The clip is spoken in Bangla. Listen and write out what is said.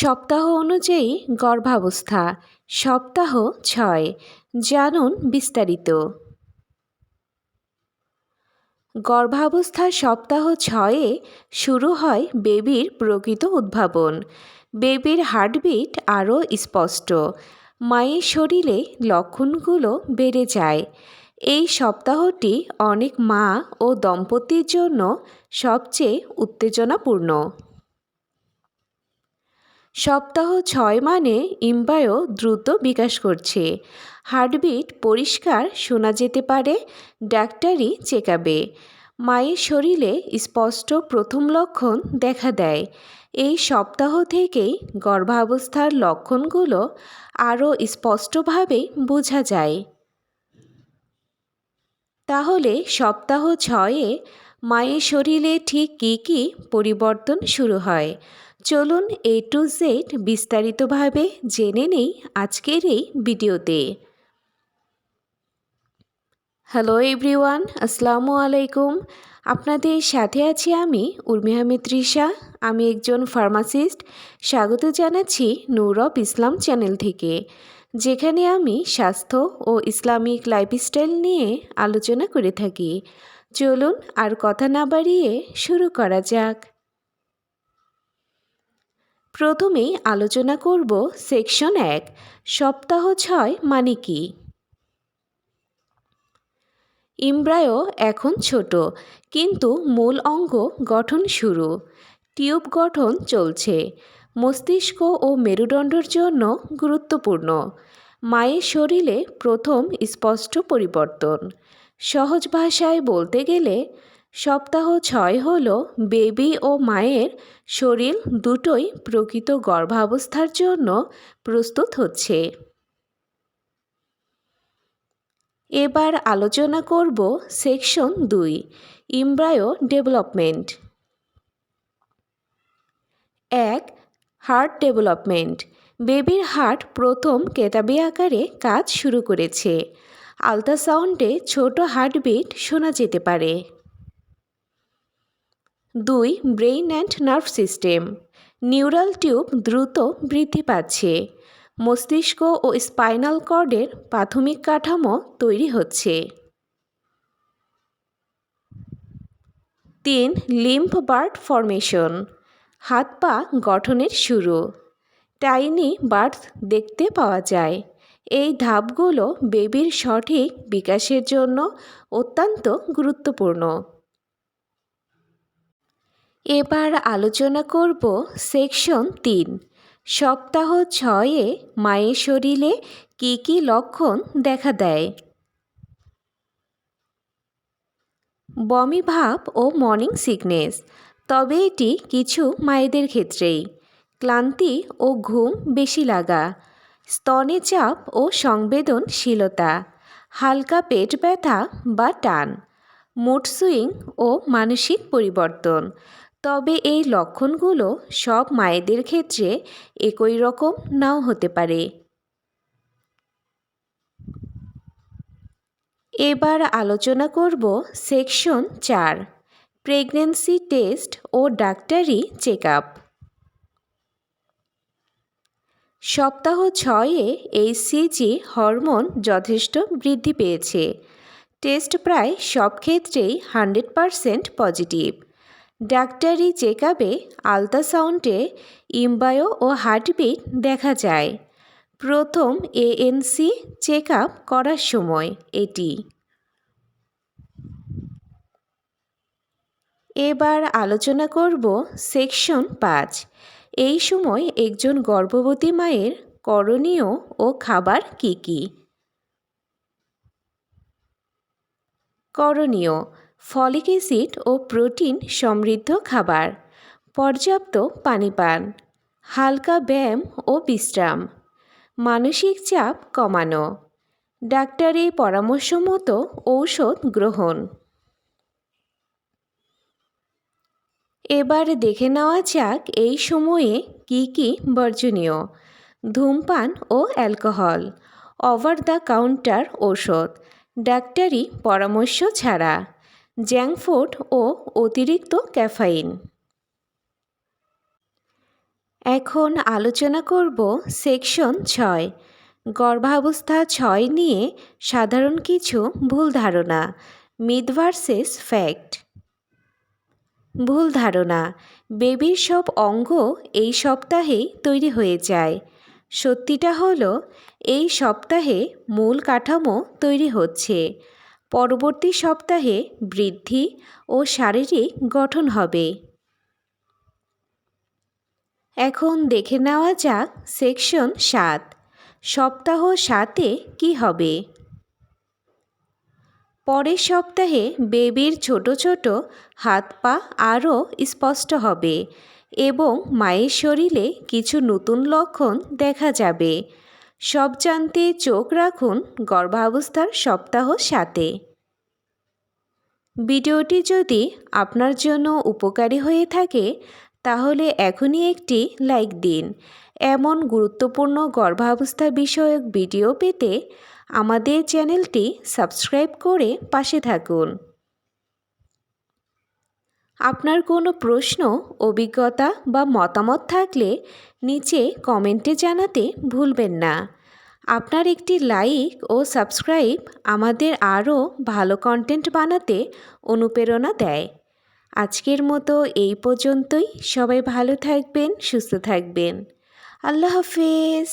সপ্তাহ অনুযায়ী গর্ভাবস্থা, সপ্তাহ ছয়, জানুন বিস্তারিত। গর্ভাবস্থা সপ্তাহ ছয়ে শুরু হয় বেবির প্রকৃত উদ্ভাবন। বেবির হার্টবিট আরও স্পষ্ট। মায়ের শরীরে লক্ষণগুলো বেড়ে যায়। এই সপ্তাহটি অনেক মা ও দম্পতির জন্য সবচেয়ে উত্তেজনাপূর্ণ। সপ্তাহ ছয় মানে ইম্বায়ো দ্রুত বিকাশ করছে। হার্টবিট পরিষ্কার শোনা যেতে পারে ডাক্তারি চেকাবে। মায়ের শরীরে স্পষ্ট প্রথম লক্ষণ দেখা দেয়। এই সপ্তাহ থেকেই গর্ভাবস্থার লক্ষণগুলো আরও স্পষ্টভাবে বোঝা যায়। তাহলে সপ্তাহ ছয়ে মায়ের শরীরে ঠিক কী কী পরিবর্তন শুরু হয়? চলুন এ টু জেড বিস্তারিতভাবে জেনে নেই আজকের এই ভিডিওতে। হ্যালো এভরিওয়ান আসসালামু আলাইকুম। আপনাদের সাথে আছি আমি উর্মিহা তৃষা। আমি একজন ফার্মাসিস্ট স্বাগত জানাচ্ছি নূরব ইসলাম চ্যানেল থেকে, যেখানে আমি স্বাস্থ্য ও ইসলামিক লাইফস্টাইল নিয়ে আলোচনা করে থাকি। চলুন আর কথা না বাড়িয়ে শুরু করা যাক। প্রথমেই আলোচনা করব সেকশন এক, সপ্তাহ ছয় মানে কি? ইমব্রায়ো এখন ছোট, কিন্তু মূল অঙ্গ গঠন শুরু। টিউব গঠন চলছে। মস্তিষ্ক ও মেরুদণ্ডের জন্য গুরুত্বপূর্ণ। মায়ের শরীরে প্রথম স্পষ্ট পরিবর্তন। সহজ ভাষায় বলতে গেলে সপ্তাহ ছয় হল বেবি ও মায়ের শরীর দুটোই প্রকৃত গর্ভাবস্থার জন্য প্রস্তুত হচ্ছে। এবার আলোচনা করব সেকশন দুই, ইমব্রায়ো ডেভেলপমেন্ট। এক, হার্ট ডেভেলপমেন্ট। বেবির হার্ট প্রথম কেতাবি আকারে কাজ শুরু করেছে। আলট্রাসাউন্ডে ছোট হার্টবিট শোনা যেতে পারে। দুই brain and nerve system. Neural tube দ্রুত বৃদ্ধি পাচ্ছে। মস্তিষ্ক ও স্পাইনাল কর্ডের প্রাথমিক কাঠামো তৈরি হচ্ছে। তিন লিম্ফ বার্ড ফরমেশন। হাত পা গঠনের শুরু। টাইনি বার্থ দেখতে পাওয়া যায়। এই ধাপগুলো বেবির সঠিক বিকাশের জন্য অত্যন্ত গুরুত্বপূর্ণ। এবার আলোচনা করব সেকশন তিন। সপ্তাহ ছয়ে মায়ের শরীরে কী কী লক্ষণ দেখা দেয়? বমি ভাব ও মর্নিং সিকনেস, তবে এটি কিছু মায়েদের ক্ষেত্রেই। ক্লান্তি ও ঘুম বেশি লাগা, স্তনে চাপ ও সংবেদনশীলতা, হালকা পেট ব্যথা বা টান, মুড সুইং ও মানসিক পরিবর্তন তবে এই লক্ষণগুলো সব মায়েদের ক্ষেত্রে একই রকম নাও হতে পারে। এবার আলোচনা করব সেকশন চার প্রেগনেন্সি টেস্ট ও ডাক্তারি চেক আপ সপ্তাহ ছয়ে এইচসিজি হরমোন যথেষ্ট বৃদ্ধি পেয়েছে। টেস্ট প্রায় সব ক্ষেত্রেই হান্ড্রেড পারসেন্ট পজিটিভ। ডাক্তারি চেক আপে আলট্রাসাউন্ডে ইম্বায়ো ও হার্টবিট দেখা যায়। প্রথম এএনসি চেক আপ করার সময় এটি। এবার আলোচনা করব সেকশন পাঁচ। এই সময় একজন গর্ভবতী মায়ের করণীয় ও খাবার কি কি? করণীয় ফলিক অ্যাসিড ও প্রোটিন সমৃদ্ধ খাবার। পর্যাপ্ত পানি পান হালকা ব্যায়াম ও বিশ্রাম, মানসিক চাপ কমানো। ডাক্তারের পরামর্শ মতো ঔষধ গ্রহণ। এবার দেখে নেওয়া যাক এই সময়ে কি কি বর্জনীয়। ধূমপান ও অ্যালকোহল, ওভার দ্য কাউন্টার ঔষধ, ডাক্তারি পরামর্শ ছাড়া। জ্যাঙ্ক ফুড ও অতিরিক্ত ক্যাফাইন। এখন আলোচনা করব সেকশন ছয়, গর্ভাবস্থা ছয় নিয়ে সাধারণ কিছু ভুল ধারণা মিথ ভার্সেস ফ্যাক্ট। ভুল ধারণা, বেবির সব অঙ্গ এই সপ্তাহেই তৈরি হয়ে যায়। সত্যিটা হলো, এই সপ্তাহে মূল কাঠামো তৈরি হচ্ছে। পরবর্তী সপ্তাহে বৃদ্ধি ও শারীরিক গঠন হবে। এখন দেখে নেওয়া যাক সেকশন সাত। সপ্তাহ সাতে কি হবে? পরের সপ্তাহে বেবির ছোট ছোট হাত পা আরও স্পষ্ট হবে এবং মায়ের শরীরে কিছু নতুন লক্ষণ দেখা যাবে। সব জানতে চোখ রাখুন গর্ভাবস্থার সপ্তাহ সাতে। ভিডিওটি যদি আপনার জন্য উপকারী হয়ে থাকে, তাহলে এখনই একটি লাইক দিন। এমন গুরুত্বপূর্ণ গর্ভাবস্থা বিষয়ক ভিডিও পেতে আমাদের চ্যানেলটি সাবস্ক্রাইব করে পাশে থাকুন। আপনার কোনো প্রশ্ন, অভিজ্ঞতা বা মতামত থাকলে নিচে কমেন্টে জানাতে ভুলবেন না। আপনার একটি লাইক ও সাবস্ক্রাইব আমাদের আরও ভালো কন্টেন্ট বানাতে অনুপ্রেরণা দেয়। আজকের মতো এই পর্যন্তই। সবাই ভালো থাকবেন, সুস্থ থাকবেন। আল্লাহ হাফেজ।